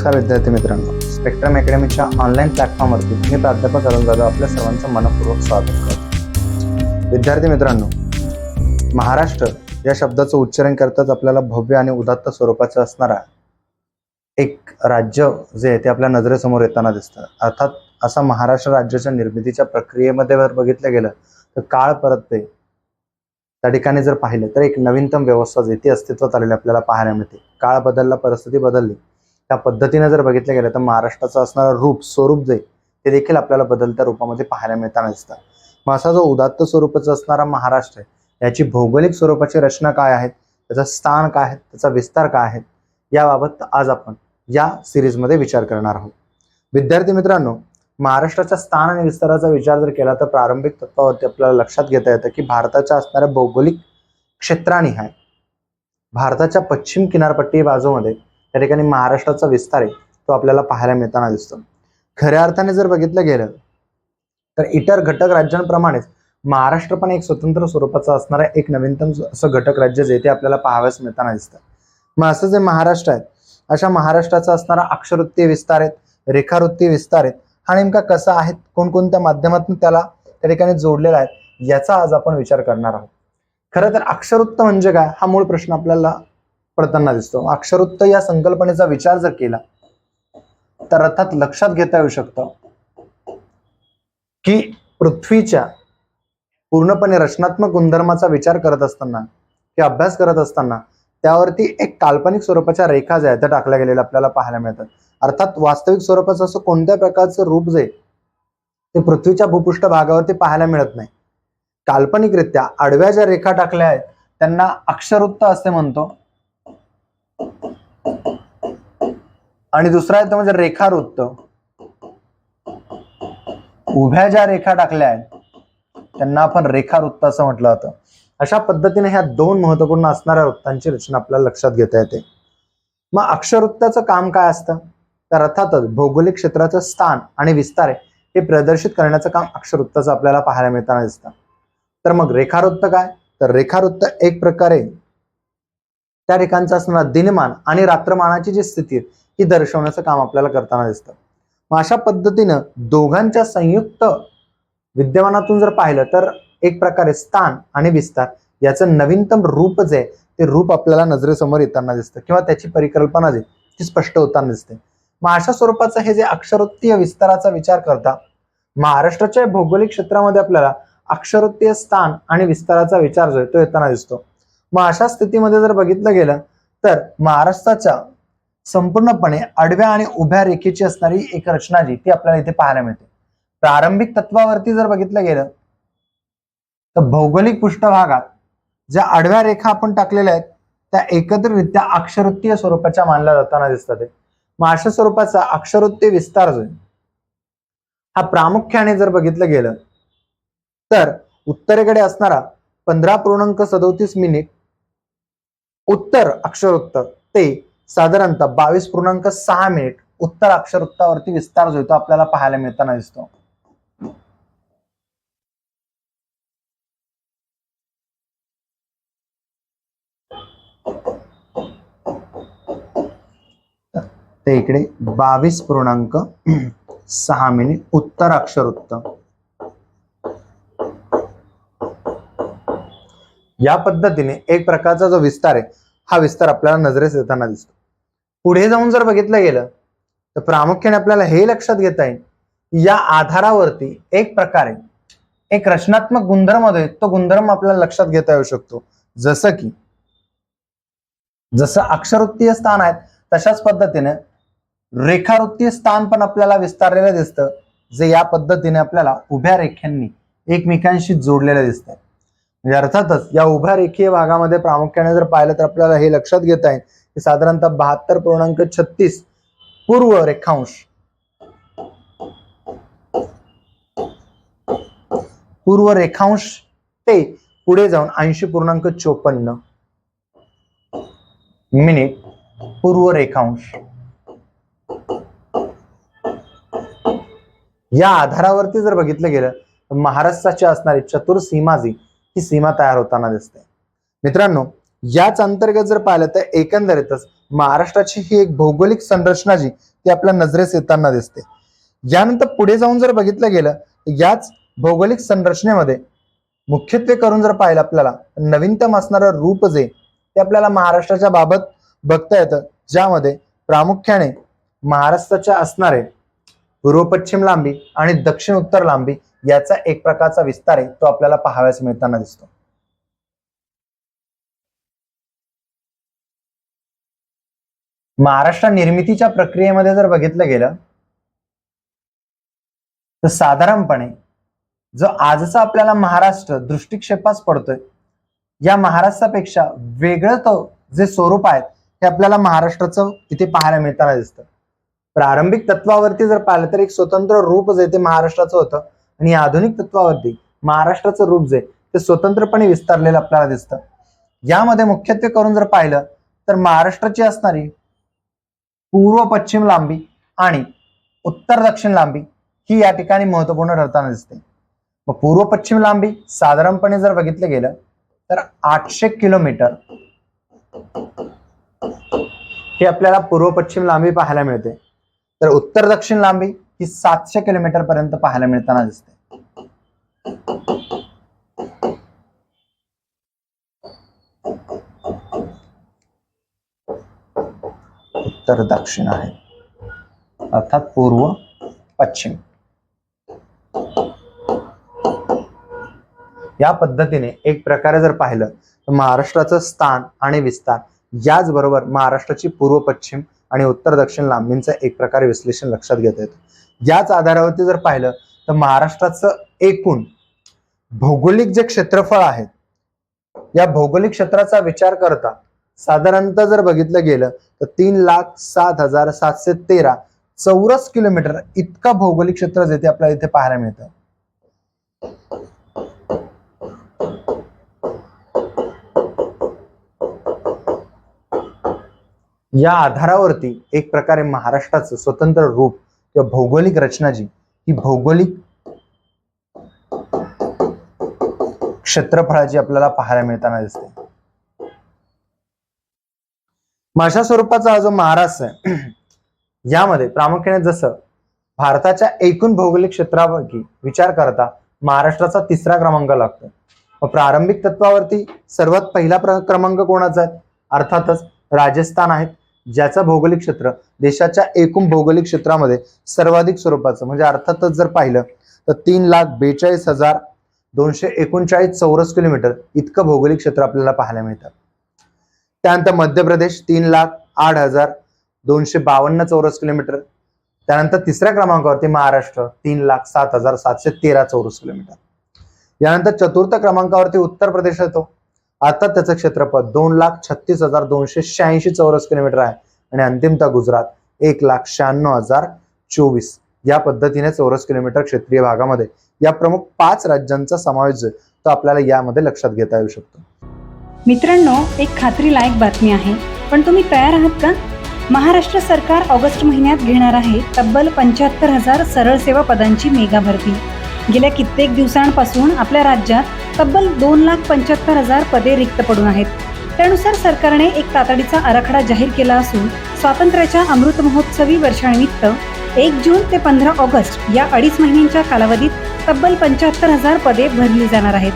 नमस्कार विद्यार्थी मित्रांनो. स्पेक्ट्रम अकॅडमीच्या ऑनलाईन प्लॅटफॉर्मवरती मी प्राध्यापक अरुण जाधव आपल्या सर्वांचं मनपूर्वक स्वागत करतो. विद्यार्थी मित्रांनो महाराष्ट्र या शब्दाचं उच्चारण करताच आपल्याला भव्य आणि उदात्त स्वरूपाचं असणारा एक राज्य जे आहे ते आपल्या नजरेसमोर येताना दिसतं. अर्थात असा महाराष्ट्र राज्याच्या निर्मितीच्या प्रक्रियेमध्ये जर बघितलं गेलं तर काळ परतते त्या ठिकाणी जर पाहिलं तर एक नवीनतम व्यवस्था जे ती अस्तित्वात आलेली आपल्याला पाहायला मिळते. काळ बदलला परिस्थिती बदलली त्या पद्धतीने जर बघितलं गेलं तर महाराष्ट्राचं असणारं रूप स्वरूप जे ते देखील आपल्याला बदलत्या रूपामध्ये पाहायला मिळताना दिसतं. मग असा जो उदात्त स्वरूपाचा असणारा महाराष्ट्र आहे याची भौगोलिक स्वरूपाची रचना काय आहे त्याचं स्थान काय आहे त्याचा विस्तार काय आहे याबाबत आज आपण या सिरीजमध्ये विचार करणार आहोत. विद्यार्थी मित्रांनो महाराष्ट्राच्या स्थान आणि विस्ताराचा विचार जर केला तर प्रारंभिक तत्वावरती आपल्याला लक्षात घेता येतं की भारताच्या असणाऱ्या भौगोलिक क्षेत्रानिहाय आहे. भारताच्या पश्चिम किनारपट्टी बाजूमध्ये त्या ठिकाणी महाराष्ट्राचा विस्तार आहे तो आपल्याला पाहायला मिळताना दिसतो. खऱ्या अर्थाने जर बघितलं गेलं तर इतर घटक राज्यांप्रमाणेच महाराष्ट्र पण एक स्वतंत्र स्वरूपाचा असणारा एक नवीनतम असं घटक राज्य जे ते आपल्याला पाहाव्यास मिळताना दिसतं. मग असं जे महाराष्ट्र आहे अशा महाराष्ट्राचा असणारा अक्षरवृत्तीय विस्तार आहेत रेखावृत्तीय विस्तार आहेत हा नेमका कसा आहे कोणकोणत्या माध्यमातून त्याला त्या ठिकाणी जोडलेला आहे याचा आज आपण विचार करणार आहोत. खरं तर अक्षरवृत्त म्हणजे काय हा मूळ प्रश्न आपल्याला पडताना दिसतो. अक्षरवृत्त या संकल्पनेचा विचार जर केला तर अर्थात लक्षात घेता येऊ शकतं की पृथ्वीच्या पूर्णपणे रचनात्मक गुणधर्माचा विचार करत असताना किंवा अभ्यास करत असताना त्यावरती एक काल्पनिक स्वरूपाच्या रेखा ज्या आहेत त्या टाकल्या गेलेल्या आपल्याला पाहायला मिळतात. अर्थात वास्तविक स्वरूपाचं असं कोणत्या प्रकारचं रूप जे ते पृथ्वीच्या भूपृष्ठ भागावरती पाहायला मिळत नाही. काल्पनिकरित्या आडव्या ज्या रेखा टाकल्या आहेत त्यांना अक्षरवृत्त असे म्हणतो. आणि दुसरा येतो म्हणजे म्हणजे रेखावृत्त. उभ्या ज्या रेखा टाकल्या आहेत त्यांना आपण रेखावृत्त असं म्हटलं होतं अशा पद्धतीने ह्या दोन महत्त्वपूर्ण असणाऱ्या वृत्तांची रचना आपल्याला लक्षात घेता येते. मग अक्षरवृत्ताचं काम काय असतं? तर अर्थातच भौगोलिक क्षेत्राचं स्थान आणि विस्तार आहे हे प्रदर्शित करण्याचं काम अक्षरवृत्ताचं आपल्याला पाहायला मिळताना दिसतं. तर मग रेखावृत्त काय? तर रेखावृत्त एक प्रकारे त्या ठिकाणचा असणारा दिनमान आणि रात्रमानाची जी स्थिती आहे ही दर्शवण्याचं काम आपल्याला करताना दिसतं. मग अशा पद्धतीनं दोघांच्या संयुक्त विद्यमानातून जर पाहिलं तर एक प्रकारे स्थान आणि विस्तार याचं नवीनतम रूप जे आहे ते रूप आपल्याला नजरेसमोर येताना दिसतं किंवा त्याची परिकल्पना जी ती स्पष्ट होताना दिसते. मग अशा स्वरूपाचं हे जे अक्षरोत्तीय विस्ताराचा विचार करता महाराष्ट्राच्या भौगोलिक क्षेत्रामध्ये आपल्याला अक्षरोत्तीय स्थान आणि विस्ताराचा विचार जो आहे तो येताना दिसतो. मग अशा स्थितीमध्ये जर बघितलं गेलं तर महाराष्ट्राच्या संपूर्णपणे आडव्या आणि उभ्या रेखेची असणारी एक रचना जी ती आपल्याला इथे पाहायला मिळते प्रारंभिक तत्वावरती जर बघितलं गेलं तर भौगोलिक पृष्ठभागात ज्या आडव्या रेखा आपण टाकलेल्या आहेत त्या एकत्रितरित्या अक्षरोत्तीय स्वरूपाच्या मानल्या जाताना दिसतात आहे. मग अशा स्वरूपाचा अक्षरोत्तीय विस्तार जो आहे हा प्रामुख्याने जर बघितलं गेलं तर उत्तरेकडे असणारा पंधरा पूर्णांक सदोतीस मिनिट उत्तर अक्षरोत्तर. ते साधारणतः बावीस पूर्णांक सहा मिनिट उत्तर अक्षरवृत्तावरती विस्तार जो येतो तो आपल्याला पाहायला मिळताना दिसतो. ते इकडे बावीस पूर्णांक सहा मिनिट उत्तर अक्षरोत्तर. या पद्धतीने एक प्रकारचा जो विस्तार आहे हा विस्तार आपल्याला नजरेस येताना दिसतो. पुढे जाऊन जर बघितलं गेलं तर प्रामुख्याने आपल्याला हे लक्षात घेता येईल या आधारावरती एक प्रकारे एक रचनात्मक गुणधर्म आहे तो गुणधर्म आपल्याला लक्षात घेता येऊ शकतो. जसं की जसं अक्षरवृत्तीय स्थान आहेत तशाच पद्धतीने रेखावृत्तीय स्थान पण आपल्याला विस्तारलेलं दिसतं जे या पद्धतीने आपल्याला उभ्या रेखांनी एकमेकांशी जोडलेलं दिसतं म्हणजे अर्थातच या उभ्या रेखीय भागामध्ये प्रामुख्याने जर पाहिलं तर आपल्याला हे लक्षात घेता येईल की साधारणतः बहात्तर पूर्णांक छत्तीस पूर्व रेखांश. पूर्व रेखांश ते पुढे जाऊन ऐंशी पूर्णांक चोपन्न मिनिट. पूर्व रेखांश. या आधारावरती जर बघितलं गेलं तर महाराष्ट्राची असणारी चतुर सीमाजी ही सीमा तयार होताना दिसते. मित्रांनो याच अंतर्गत जर पाहिलं तर एकंदरीतच महाराष्ट्राची ही एक भौगोलिक संरचना जी ती आपल्या नजरेस येताना दिसते. यानंतर पुढे जाऊन जर बघितलं गेलं तर याच भौगोलिक संरचनेमध्ये मुख्यत्वे करून जर पाहिलं आपल्याला नवीनतम असणारं रूप जे ते आपल्याला महाराष्ट्राच्या बाबत बघता येतं ज्यामध्ये प्रामुख्याने महाराष्ट्राच्या असणारे पूर्व पश्चिम लांबी आणि दक्षिण उत्तर लांबी याचा एक प्रकारचा विस्तार आहे तो आपल्याला पाहाव्यास मिळताना दिसतो. महाराष्ट्र निर्मितीच्या प्रक्रियेमध्ये जर बघितलं गेलं तर साधारणपणे जो आजचा आपल्याला महाराष्ट्र दृष्टिक्षेपास पडतोय या महाराष्ट्रापेक्षा वेगळं तो जे स्वरूप आहे ते आपल्याला महाराष्ट्राचं इथे पाहायला मिळताना दिसतं. प्रारंभिक तत्वावरती जर पाहिलं तर एक स्वतंत्र रूप जे ते महाराष्ट्राचं होतं आणि आधुनिक तत्वावरती महाराष्ट्राचं रूप जे ते स्वतंत्रपणे विस्तारलेलं आपल्याला दिसतं. यामध्ये मुख्यत्वे करून जर पाहिलं तर महाराष्ट्राची असणारी पूर्व पश्चिम लांबी आणि उत्तर दक्षिण लांबी ही या ठिकाणी महत्त्वपूर्ण ठरताना दिसते. मग पूर्व पश्चिम लांबी साधारणपणे जर बघितलं गेलं तर आठशे किलोमीटर हे आपल्याला पूर्व पश्चिम लांबी पाहायला मिळते. तर उत्तर दक्षिण लांबी ही सातशे किलोमीटर पर्यंत पाहायला मिळताना दिसते. उत्तर दक्षिण आहे. अर्थात पूर्व पश्चिम. या पद्धतीने एक प्रकारे जर पाहिलं तर महाराष्ट्राचं स्थान आणि विस्तार याचबरोबर महाराष्ट्राची पूर्व पश्चिम आणि उत्तर दक्षिण लांबींचं एक प्रकारे विश्लेषण लक्षात घेता येतं. याच आधारावरती जर पाहिलं तर महाराष्ट्राचं एकूण भौगोलिक जे क्षेत्रफळ आहे या भौगोलिक क्षेत्राचा विचार करता साधारणतः जर बघितलं गेलं तर तीन लाख सात हजार सातशे तेरा चौरस किलोमीटर इतका भौगोलिक क्षेत्र जे ते आपल्याला इथे पाहायला मिळतं. या आधारावरती एक प्रकारे महाराष्ट्राचं स्वतंत्र रूप किंवा भौगोलिक रचना जी ही भौगोलिक क्षेत्रफळाची आपल्याला पाहायला मिळताना दिसते. माझ्या स्वरूपाचा हा जो महाराष्ट्र आहे यामध्ये प्रामुख्याने जसं भारताच्या एकूण भौगोलिक क्षेत्रापैकी विचार करता महाराष्ट्राचा तिसरा क्रमांक लागतो. प्रारंभिक तत्वावरती सर्वात पहिला क्रमांक कोणाचा आहे? अर्थातच राजस्थान आहे ज्याचा भौगोलिक क्षेत्र देशाच्या एकूण भौगोलिक क्षेत्रामध्ये सर्वाधिक स्वरूपाचं म्हणजे अर्थातच जर पाहिलं तर तीन लाख बेचाळीस हजार दोनशे एकोणचाळीस चौरस किलोमीटर इतकं भौगोलिक क्षेत्र आपल्याला पाहायला मिळतं. त्यानंतर मध्य प्रदेश तीन लाख आठ हजार दोनशे बावन्न चौरस किलोमीटर. त्यानंतर तिसऱ्या क्रमांकावरती महाराष्ट्र तीन लाख सात हजार सातशे तेरा चौरस किलोमीटर. यानंतर चतुर्थ क्रमांकावरती उत्तर प्रदेश येतो. आता त्याचं क्षेत्रफळ दोन लाख छत्तीस हजार दोनशे शहाऐंशी चौरस किलोमीटर आहे. आणि अंतिमता गुजरात एक लाख शहाण्णव हजार चोवीस. या पद्धतीने चौरस किलोमीटर क्षेत्रीय भागामध्ये या प्रमुख पाच राज्यांचा समावेश तो आपल्याला यामध्ये लक्षात घेता येऊ शकतो. मित्रांनो एक खात्रीलायक बातमी आहे. पण तुम्ही तयार आहात का? महाराष्ट्र सरकार ऑगस्ट महिन्यात घेणार आहे तब्बल पंच्याहत्तर हजार सरळ सेवा पदांची मेगा भरती गेल्या कित्येक दिवसांपासून आपल्या राज्यात तब्बल दोन लाख पंच्याहत्तर हजार पदे रिक्त पडून आहेत. त्यानुसार सरकारने एक तातडीचा आराखडा जाहीर केला असून स्वातंत्र्याच्या अमृत महोत्सवी वर्षानिमित्त एक जून ते पंधरा ऑगस्ट या अडीच महिन्यांच्या कालावधीत तब्बल पंच्याहत्तर हजार पदे भरली जाणार आहेत.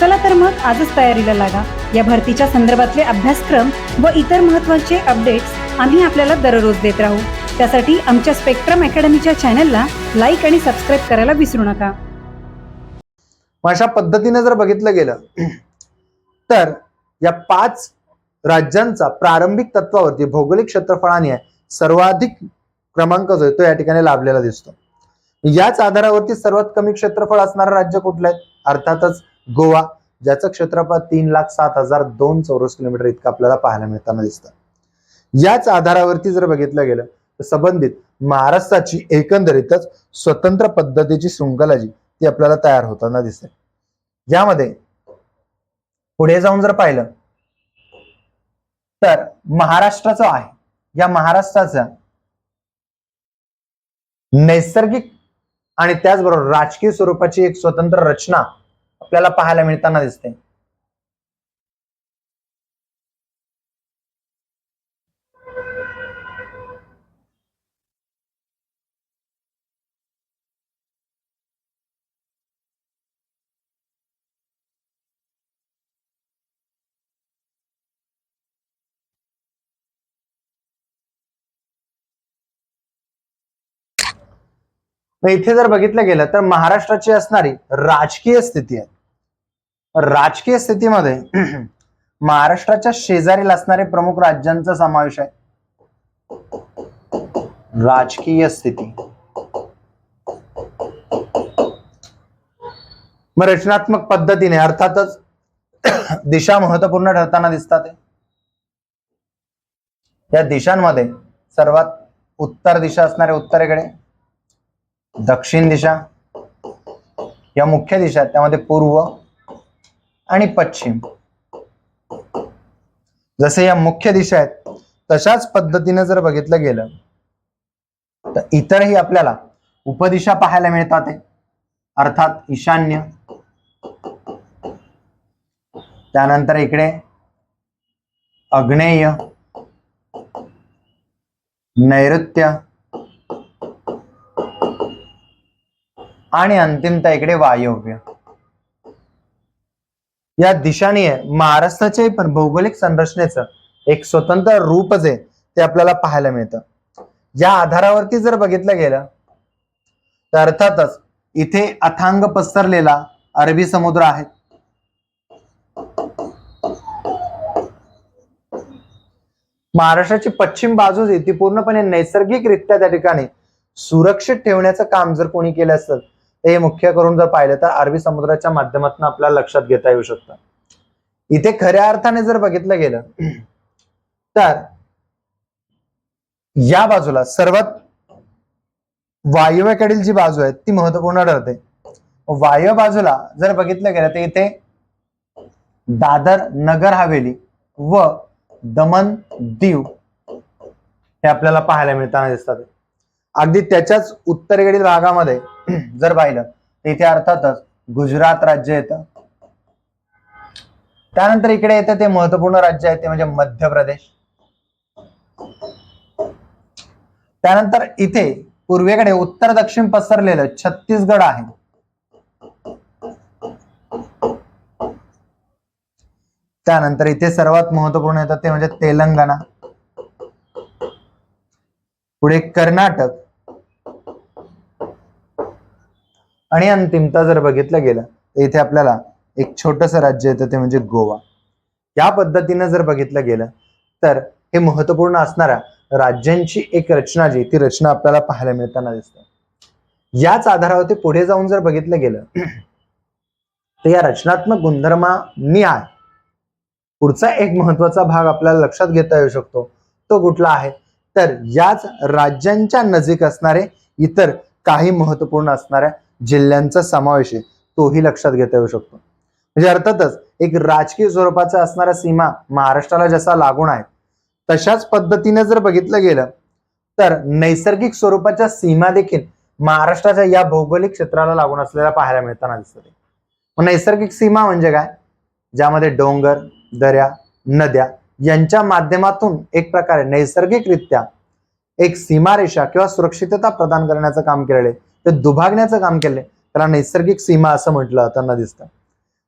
चला तर मग आजच तयारीला लागा. या भरतीच्या संदर्भातले अभ्यासक्रम व इतर महत्त्वाचे अपडेट्स आम्ही आपल्याला दररोज देत राहू. त्यासाठी आमच्या स्पेक्ट्रम अकॅडमीच्या चॅनलला लाईक आणि सबस्क्राईब करायला विसरू नका. मग अशा पद्धतीने जर बघितलं गेलं तर या पाच राज्यांचा प्रारंभिक तत्वावरती भौगोलिक क्षेत्रफळाने सर्वाधिक क्रमांक जो आहे तो या ठिकाणी लाभलेला दिसतो. याच आधारावरती सर्वात कमी क्षेत्रफळ असणारं राज्य कुठलं आहे? अर्थातच गोवा ज्याचं क्षेत्रफळ तीन लाख सात हजार दोन चौरस किलोमीटर इतकं आपल्याला पाहायला मिळताना दिसतं. याच आधारावरती जर बघितलं गेलं तर संबंधित महाराष्ट्राची एकंदरीतच स्वतंत्र पद्धतीची शृंखला जी ती आपल्याला तयार होताना दिसते. यामध्ये पुढे जाऊन जर पाहिलं तर महाराष्ट्राचं आहे या महाराष्ट्राचा नैसर्गिक आणि त्याचबरोबर राजकीय स्वरूपाची एक स्वतंत्र रचना आपल्याला पाहायला मिळताना दिसते. मग इथे जर बघितलं गेलं तर महाराष्ट्राची असणारी राजकीय स्थिती आहे. राजकीय स्थितीमध्ये महाराष्ट्राच्या शेजारील असणारे प्रमुख राज्यांचा समावेश आहे. राजकीय स्थिती. मग रचनात्मक पद्धतीने अर्थातच दिशा महत्त्वपूर्ण ठरताना दिसतात या दिशांमध्ये सर्वात उत्तर दिशा असणाऱ्या उत्तरेकडे दक्षिण दिशा या मुख्य दिशा आहेत त्यामध्ये पूर्व आणि पश्चिम. जसे या मुख्य दिशा आहेत तशाच पद्धतीने जर बघितलं गेलं तर इतरही आपल्याला उपदिशा पाहायला मिळतात अर्थात ईशान्य. त्यानंतर इकडे अग्नेय नैऋत्य आणि अंतिमता इकडे वायव्य. या दिशाने महाराष्ट्राचे पण भौगोलिक संरचनेचं एक स्वतंत्र रूप जे ते आपल्याला पाहायला मिळतं. या आधारावरती जर बघितलं गेलं तर अर्थातच इथे अथांग पसरलेला अरबी समुद्र आहे. महाराष्ट्राची पश्चिम बाजू जी ती पूर्णपणे नैसर्गिकरित्या त्या ठिकाणी सुरक्षित ठेवण्याचं काम जर कोणी केलं असेल तर हे मुख्य करून जर पाहिलं तर अरबी समुद्राच्या माध्यमातून आपल्याला लक्षात घेता येऊ शकतं. इथे खऱ्या अर्थाने जर बघितलं गेलं तर या बाजूला सर्वात वायव्येकडील जी बाजू आहे ती महत्त्वपूर्ण ठरते. वायव्य बाजूला जर बघितलं गेलं तर इथे दादर नगर हवेली व दमन दीव हे आपल्याला पाहायला मिळताना दिसतात. अगदी त्याच्याच उत्तरेकडील भागामध्ये जर पाहिलं तर इथे अर्थातच गुजरात राज्य येतं. त्यानंतर इकडे येतं ते महत्त्वपूर्ण राज्य आहे ते म्हणजे मध्य प्रदेश. त्यानंतर इथे पूर्वेकडे उत्तर दक्षिण पसरलेलं छत्तीसगड आहे. त्यानंतर इथे सर्वात महत्त्वपूर्ण येतात ते म्हणजे तेलंगणा. पुढे कर्नाटक. आणि अंतिमता जर बघितलं गेलं तर इथे आपल्याला एक छोटंसं राज्य येतं ते म्हणजे गोवा. या पद्धतीनं जर बघितलं गेलं तर हे महत्त्वपूर्ण असणाऱ्या राज्यांची एक रचना जी ती रचना आपल्याला पाहायला मिळताना दिसते. याच आधारावरती पुढे जाऊन जर बघितलं गेलं तर या रचनात्मक गुणधर्मानिहाय पुढचा एक महत्त्वाचा भाग आपल्याला लक्षात घेता येऊ शकतो. तो कुठला आहे? तर याच राज्यांच्या नजीक असणारे इतर काही महत्त्वपूर्ण असणाऱ्या जिल्ह्यांचा समावेश आहे तोही लक्षात घेता येऊ शकतो. म्हणजे अर्थातच एक राजकीय स्वरूपाचा असणाऱ्या सीमा महाराष्ट्राला जसा लागून आहे तशाच पद्धतीने जर बघितलं गेलं तर नैसर्गिक स्वरूपाच्या सीमा देखील महाराष्ट्राच्या या भौगोलिक क्षेत्राला लागून असलेल्या पाहायला मिळताना दिसते मग नैसर्गिक सीमा म्हणजे काय? ज्यामध्ये डोंगर दऱ्या नद्या यांच्या माध्यमातून एक प्रकारे नैसर्गिकरित्या एक सीमारेषा किंवा सुरक्षितता प्रदान करण्याचं काम केलेलं आहे. ते दुभागण्याचं काम केलंय. त्याला नैसर्गिक सीमा असं म्हटलं त्यांना दिसतं.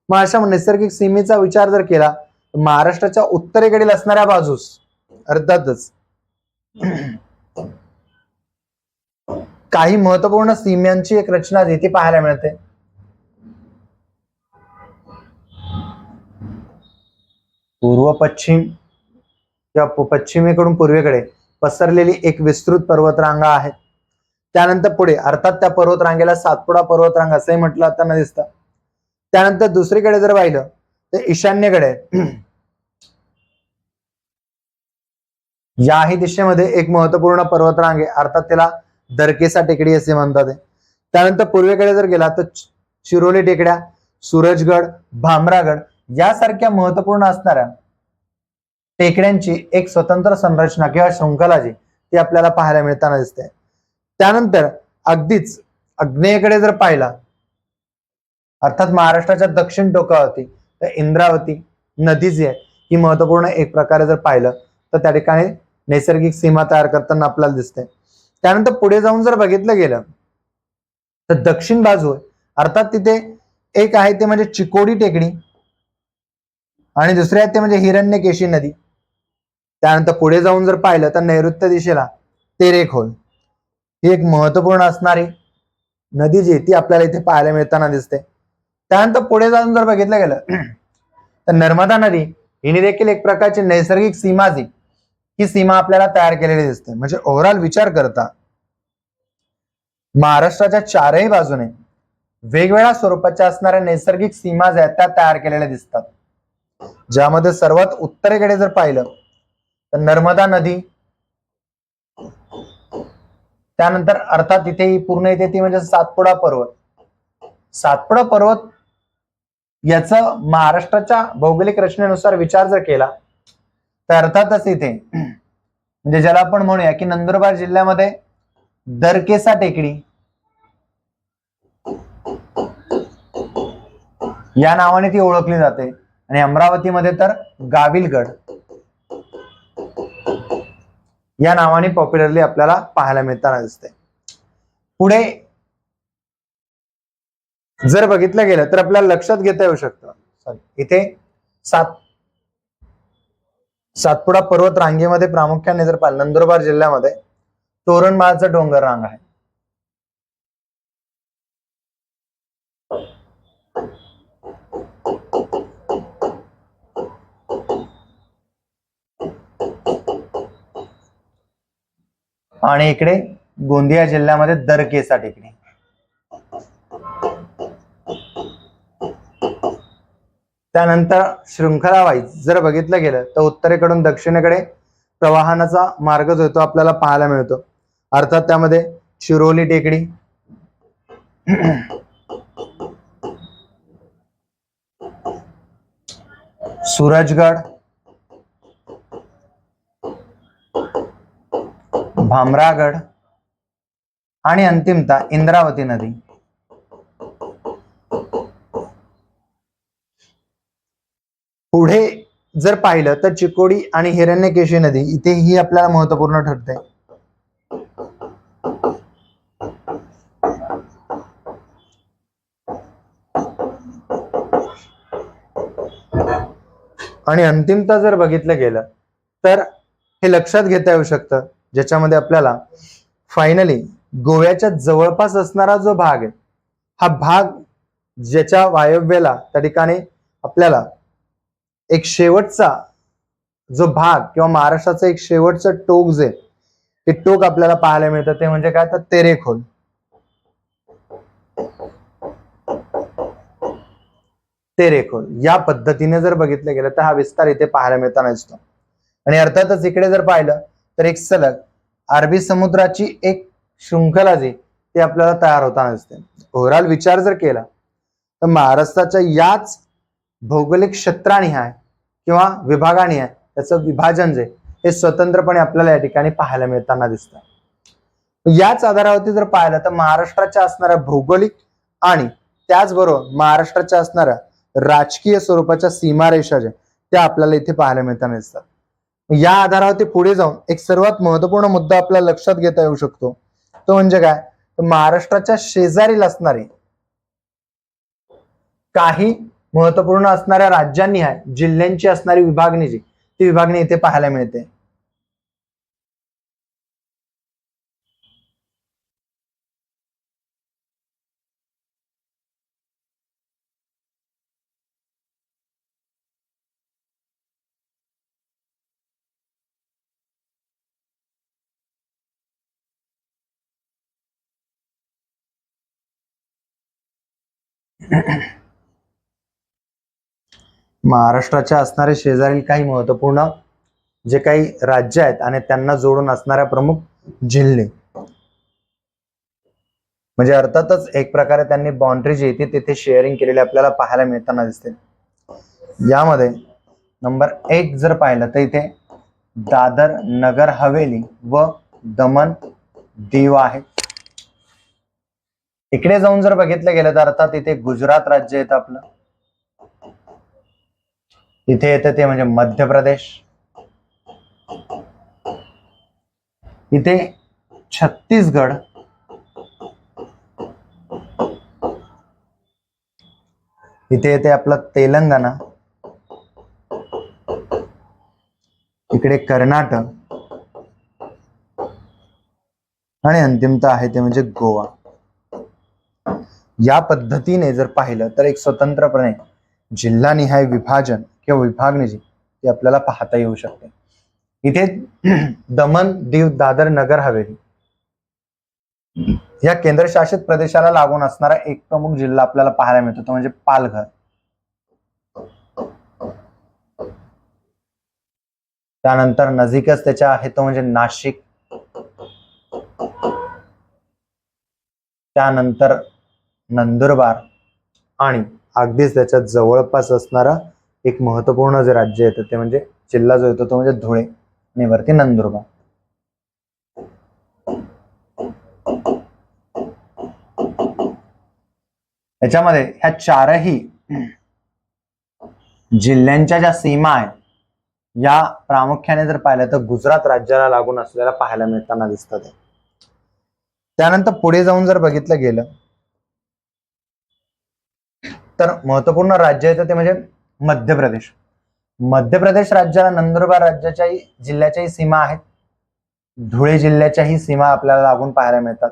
मग अशा नैसर्गिक सीमेचा विचार जर केला तर महाराष्ट्राच्या उत्तरेकडील असणाऱ्या बाजूस अर्थातच काही महत्त्वपूर्ण सीमांची एक रचना ती पाहायला मिळते. पूर्व पश्चिम किंवा पश्चिमेकडून पूर्वेकडे पसरलेली एक विस्तृत पर्वतरांगा आहे. त्यानंतर पुढे अर्थात त्या पर्वतरांगेला सातपुडा पर्वतरांग असंही म्हटलं जाताना दिसतं. त्यानंतर दुसरीकडे जर पाहिलं तर ईशान्येकडे याही दिशेमध्ये एक महत्त्वपूर्ण पर्वतरांग आहे. अर्थात त्याला दरकेसा टेकडी असे म्हणतात. त्यानंतर पूर्वेकडे जर गेला तर चिरोली टेकड्या सूरजगड भामरागड यासारख्या महत्त्वपूर्ण असणाऱ्या टेकड्यांची एक स्वतंत्र संरचना किंवा शृंखला जी ती आपल्याला पाहायला मिळताना दिसते. त्यानंतर अगदीच अग्नेयकडे जर पाहिला अर्थात महाराष्ट्राच्या दक्षिण टोकावरती तर इंद्रावती नदी जी आहे ही महत्त्वपूर्ण एक प्रकारे जर पाहिलं तर त्या ठिकाणी नैसर्गिक सीमा तयार करताना आपल्याला दिसते. त्यानंतर पुढे जाऊन जर बघितलं गेलं तर दक्षिण बाजू आहे अर्थात तिथे एक आहे ते म्हणजे चिकोडी टेकडी आणि दुसरे आहे ते म्हणजे हिरण्यकेशी नदी. त्यानंतर पुढे जाऊन जर पाहिलं तर नैऋत्य दिशेला तेरेखोल. ही एक महत्त्वपूर्ण असणारी नदी जी ती आपल्याला इथे पाहायला मिळताना दिसते. त्यानंतर पुढे जाऊन जर बघितलं गेलं तर नर्मदा नदी हिने देखील एक प्रकारची नैसर्गिक सीमा जी ही सीमा आपल्याला तयार केलेली दिसते. म्हणजे ओव्हरऑल विचार करता महाराष्ट्राच्या चारही बाजूने वेगवेगळ्या स्वरूपाच्या असणाऱ्या नैसर्गिक सीमा ज्या त्या तयार केलेल्या दिसतात. ज्यामध्ये सर्वात उत्तरेकडे जर पाहिलं तर नर्मदा नदी त्यानंतर अर्थात इथे पूर्ण येते ती म्हणजे सातपुडा पर्वत. सातपुडा पर्वत याचं महाराष्ट्राच्या भौगोलिक रचनेनुसार विचार जर केला तर अर्थातच इथे म्हणजे ज्याला आपण म्हणूया की नंदुरबार जिल्ह्यामध्ये दरकेसा टेकडी या नावाने ती ओळखली जाते. आणि अमरावतीमध्ये तर गाविलगड. या नावाने पॉप्युलरली आपल्याला पाहायला मिळताना दिसते पुढे जर बघितलं गेलं तर आपल्याला लक्षात घेता येऊ शकतं. सॉरी इथे सात सातपुडा पर्वत रांगेमध्ये प्रामुख्याने जर पाहिलं नंदुरबार जिल्ह्यामध्ये तोरणमाळचा डोंगर रांग आहे. आणि इकडे गोंदिया जिल्ह्यामध्ये दरकेसा टेकडी त्यानंतर शृंखला वाईज जर बघितलं गेलं तर उत्तरेकडून दक्षिणेकडे प्रवाहनाचा मार्ग जो तो आपल्याला पाहायला मिळतो. अर्थात त्यामध्ये शिरोली टेकडी. सूरजगड. भामरागड आणि अंतिमता इंद्रावती नदी. पुढे जर पाहिलं तर चिकोडी आणि हिरण्यकेशी नदी इथे ही आपल्याला महत्त्वपूर्ण ठरते. आणि अंतिमता जर बघितलं गेलं तर हे लक्षात घेता येऊ शकतं ज्याच्यामध्ये आपल्याला फायनली गोव्याच्या जवळपास असणारा जो भाग आहे हा भाग ज्याच्या वायव्येला त्या ठिकाणी आपल्याला एक शेवटचा जो भाग किंवा महाराष्ट्राचं एक शेवटचं टोक जे ते टोक आपल्याला पाहायला मिळतं. ते म्हणजे काय? तर तेरेखोल. तेरेखोल. या पद्धतीने जर बघितलं गेलं तर हा विस्तार इथे पाहायला मिळताना दिसतो. आणि अर्थातच इकडे जर पाहिलं तर एक सलग अरबी समुद्राची एक शृंखला जी ती आपल्याला तयार होताना दिसते. ओव्हरऑल विचार जर केला तर महाराष्ट्राच्या याच भौगोलिक क्षेत्रानिहाय किंवा विभागानिहाय त्याचं विभाजन जे हे स्वतंत्रपणे आपल्याला या ठिकाणी पाहायला मिळताना दिसतं याच आधारावरती जर पाहिलं तर महाराष्ट्राच्या असणाऱ्या भौगोलिक आणि त्याचबरोबर महाराष्ट्राच्या असणाऱ्या राजकीय स्वरूपाच्या सीमारेषा ज्या त्या आपल्याला इथे पाहायला मिळताना दिसतात. या आधारावरती पुढे जाऊन एक सर्वात महत्त्वपूर्ण मुद्दा आपल्या लक्षात घेता येऊ शकतो. तो म्हणजे काय? महाराष्ट्राच्या शेजारील असणारे काही महत्त्वपूर्ण असणाऱ्या राज्यांनी आहे जिल्ह्यांची असणारी विभागणी जी ती विभागणी इथे पाहायला मिळते. महाराष्ट्राच्या असणारे शेजारील काही महत्त्वपूर्ण जे काही राज्य आहेत आणि त्यांना जोडून असणाऱ्या प्रमुख जिल्हे. म्हणजे अर्थातच एक प्रकारे त्यांनी बाउंड्री जी आहे ती तिथे शेअरिंग केलेली आपल्याला पाहायला मिळताना दिसते. यामध्ये नंबर एक जर पाहिलं तर इथे दादर नगर हवेली व दमन दीव आहे. इकडे जाऊन जर बघितलं गेलं तर अर्थात इथे गुजरात राज्य येतं आपलं. इथे येतं ते म्हणजे मध्य प्रदेश. इथे छत्तीसगड. इथे येते आपलं तेलंगणा. इकडे कर्नाटक. आणि अंतिमता आहे ते म्हणजे गोवा. या पद्धतीने जर पाहिलं तर एक स्वतंत्रपणे जिल्हानिहाय विभाजन किंवा विभागणी ती आपल्याला पाहता येऊ शकते. इथे दमन दीव दादर नगर हवेली या केंद्रशासित प्रदेशाला लागून असणारा एक प्रमुख जिल्हा आपल्याला पाहायला मिळतो तो म्हणजे पालघर. त्यानंतर नजीकच त्याच्या आहे तो म्हणजे नाशिक. त्यानंतर नंदुरबार आणि अगदीच त्याच्या जवळपास असणारा एक महत्त्वपूर्ण जे राज्य येतं ते म्हणजे जिल्हा जो येतो तो म्हणजे धुळे आणि वरती नंदुरबार. याच्यामध्ये ह्या चारही जिल्ह्यांच्या ज्या सीमा आहेत या प्रामुख्याने जर पाहिलं तर गुजरात राज्याला लागून असलेल्या पाहायला मिळताना दिसतात. त्यानंतर पुढे जाऊन जर बघितलं गेलं तर महत्त्वपूर्ण राज्य येतं ते म्हणजे मध्य प्रदेश मध्य प्रदेश राज्याला नंदुरबार राज्याच्याही जिल्ह्याच्याही सीमा आहेत. धुळे जिल्ह्याच्याही सीमा आपल्याला लागून पाहायला मिळतात.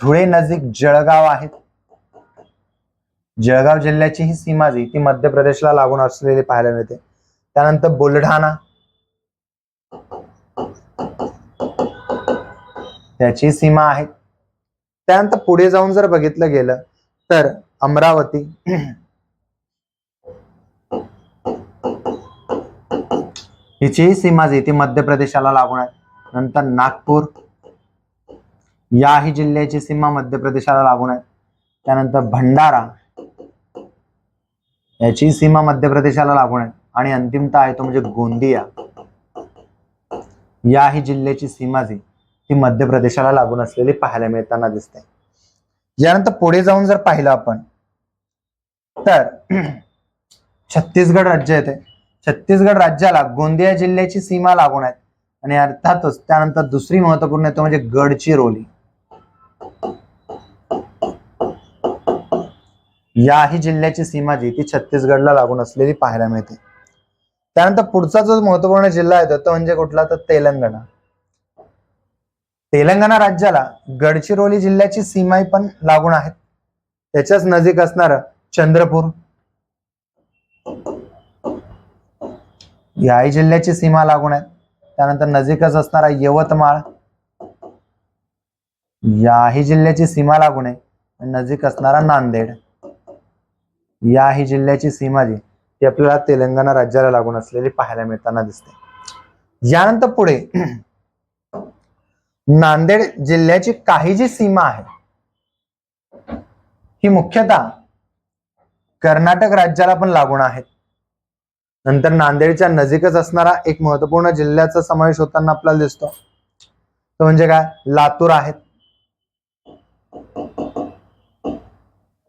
धुळे नजीक जळगाव आहेत. जळगाव जिल्ह्याची ही सीमा जी ती मध्य प्रदेशला लागून असलेली पाहायला मिळते. त्यानंतर बुलढाणा. त्याची सीमा आहे त्यानंतर पुढे जाऊन जर बघितलं गेलं तर अमरावती. हिचीही सीमा जी ती मध्य प्रदेशाला लागून आहे. नंतर नागपूर. याही जिल्ह्याची सीमा मध्य प्रदेशाला लागून आहे. त्यानंतर भंडारा. याची सीमा मध्य प्रदेशाला लागून आहे. आणि अंतिमता आहे तो म्हणजे गोंदिया. याही जिल्ह्याची सीमा जी ती मध्य प्रदेशाला लागून असलेली पाहायला मिळताना दिसते. यानंतर पुढे जाऊन जर पाहिलं आपण तर छत्तीसगड राज्य येते. छत्तीसगड राज्याला गोंदिया जिल्ह्याची सीमा लागून आहे. आणि अर्थातच त्यानंतर दुसरी महत्त्वपूर्ण आहे म्हणजे गडचिरोली. याही जिल्ह्याची सीमा जी ती छत्तीसगडला लागून असलेली पाहायला मिळते. त्यानंतर पुढचा जो महत्त्वपूर्ण जिल्हा येतो तो म्हणजे कुठला? तर तेलंगणा. तेलंगणा राज्याला गडचिरोली जिल्ह्याची सीमाही पण लागून आहेत त्याच्याच नजीक असणार चंद्रपूर. याही जिल्ह्याची सीमा लागून आहे. त्यानंतर नजीकच असणारा यवतमाळ. याही जिल्ह्याची सीमा लागून आहे. नजीक असणारा नांदेड. याही जिल्ह्याची सीमा जी ती आपल्याला तेलंगणा राज्याला लागून असलेली पाहायला मिळताना दिसते. यानंतर पुढे नांदेड जिल्ह्याची काही जी सीमा आहे ही मुख्यतः कर्नाटक राज्याला पण लागून आहेत नंतर नांदेडच्या नजीकच असणारा एक महत्त्वपूर्ण जिल्ह्याचा समावेश होताना आपल्याला दिसतो. तो म्हणजे काय? लातूर आहेत.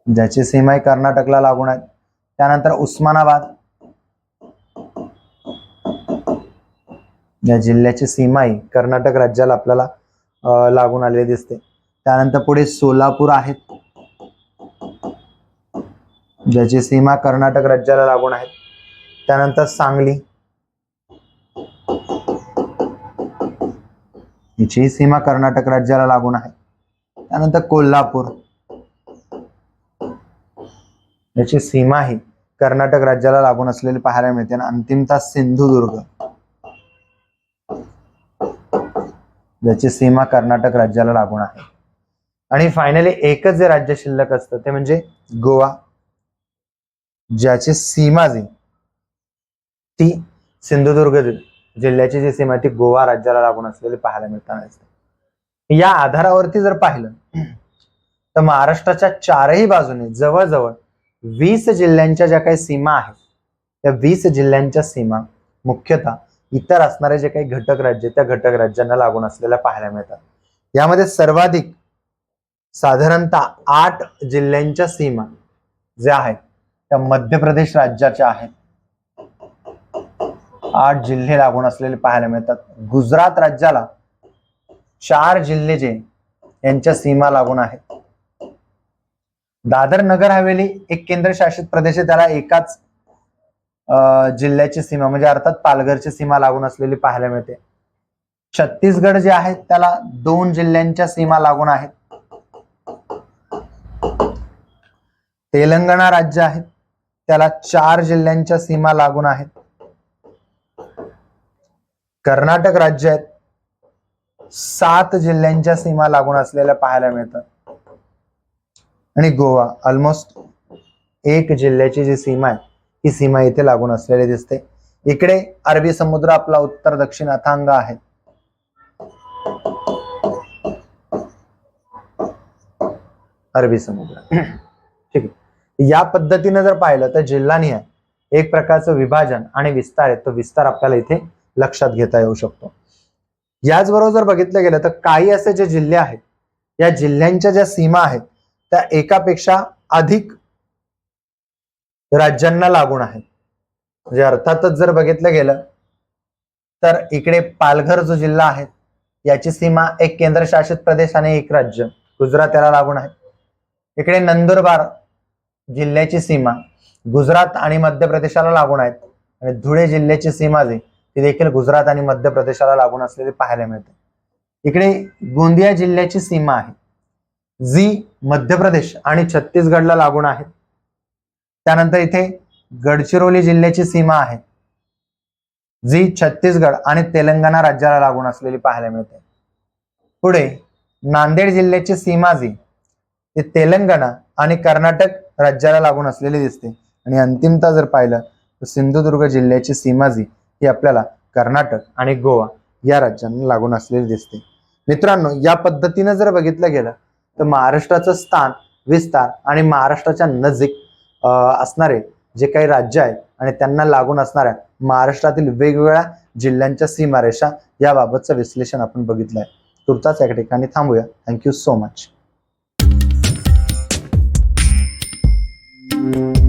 ज्याची सीमा कर्नाटकला लागून आहेत त्यानंतर उस्मानाबाद. या जिल्ह्याची सीमाही कर्नाटक राज्याला आपल्याला लागून आलेली दिसते. त्यानंतर पुढे सोलापूर आहेत. ज्याची सीमा कर्नाटक राज्याला लागून आहे. त्यानंतर सांगली. हिची सीमा कर्नाटक राज्याला लागून आहे. त्यानंतर कोल्हापूर. याची सीमा ही कर्नाटक राज्याला लागून असलेली पाहायला मिळते आणि अंतिमता सिंधुदुर्ग. ज्याची सीमा कर्नाटक राज्याला लागून आहे. आणि फायनली एकच जे राज्य शिल्लक असतं ते म्हणजे गोवा. ज्याची सीमा जी ती सिंधुदुर्ग जिल्ह्याची जी सीमा ती गोवा राज्याला लागून असलेली पाहायला मिळताना दिसते. या आधारावरती जर पाहिलं तर महाराष्ट्राच्या चारही बाजूने जवळजवळ वीस जिल्ह्यांच्या ज्या काही सीमा आहेत त्या वीस जिल्ह्यांच्या सीमा मुख्यतः इतर असणारे जे काही घटक राज्य त्या घटक राज्यांना लागून असलेल्या पाहायला मिळतात. यामध्ये सर्वाधिक साधारणतः आठ जिल्ह्यांच्या सीमा ज्या आहेत त्या मध्य प्रदेश राज्याच्या आहेत. आठ जिल्हे लागून असलेले पाहायला मिळतात. गुजरात राज्याला चार जिल्हे जे यांच्या सीमा लागून आहेत. दादर नगर हवेली एक केंद्रशासित प्रदेश आहे. त्याला एकाच अं, जिल्ह्याची सीमा म्हणजे अर्थात पालघरची सीमा लागून असलेली पाहायला मिळते. छत्तीसगड जे आहे त्याला दोन जिल्ह्यांच्या सीमा लागून आहेत. तेलंगणा राज्य आहेत त्याला चार जिल्ह्यांच्या सीमा लागून आहेत. कर्नाटक राज्य आहेत सात जिल्ह्यांच्या सीमा लागून असलेल्या पाहायला मिळतात. आणि गोवा ऑलमोस्ट एक जिल्ह्याची जी सीमा आहे ही सीमा इथे लागून असलेली दिसते. इकडे अरबी समुद्र आपला उत्तर दक्षिण अथांग आहे. अरबी समुद्र. ठीक आहे. या पद्धतीने जर पाहिलं तर जिल्हानिहाय एक प्रकारचं विभाजन आणि विस्तार आहे तो विस्तार आपल्याला इथे लक्षात घेता येऊ शकतो. याचबरोबर जर बघितलं गेलं तर काही असे जे जिल्हे आहेत या जिल्ह्यांच्या ज्या सीमा आहेत त्या एकापेक्षा अधिक राज्यांना लागून आहेत. म्हणजे अर्थातच जर बघितलं गेलं तर इकडे पालघर जो जिल्हा आहे याची सीमा एक केंद्रशासित प्रदेश आणि एक राज्य. गुजरात याला लागून आहे. इकडे नंदुरबार जिल्ह्याची सीमा गुजरात आणि मध्य प्रदेशाला लागून आहेत. आणि धुळे जिल्ह्याची सीमा जी ती देखील गुजरात आणि मध्य प्रदेशाला लागून असलेली पाहायला मिळते. इकडे गोंदिया जिल्ह्याची सीमा आहे जी मध्य प्रदेश आणि छत्तीसगडला लागून आहे. त्यानंतर इथे गडचिरोली जिल्ह्याची सीमा आहे जी छत्तीसगड आणि तेलंगणा राज्याला लागून असलेली पाहायला मिळते. पुढे नांदेड जिल्ह्याची सीमा जी ती तेलंगणा आणि कर्नाटक राज्याला लागून असलेली दिसते. आणि अंतिमता जर पाहिलं तर सिंधुदुर्ग जिल्ह्याची सीमा जी ही आपल्याला कर्नाटक आणि गोवा या राज्यांना लागून असलेली दिसते. मित्रांनो या पद्धतीनं जर बघितलं गेलं तर महाराष्ट्राचं स्थान विस्तार आणि महाराष्ट्राच्या नजीक असणारे जे काही राज्य आहे आणि त्यांना लागून असणाऱ्या महाराष्ट्रातील वेगवेगळ्या जिल्ह्यांच्या सीमारेषा याबाबतचं विश्लेषण आपण बघितलं आहे तुर्ताच या ठिकाणी थांबूया. Thank you so much Thank you.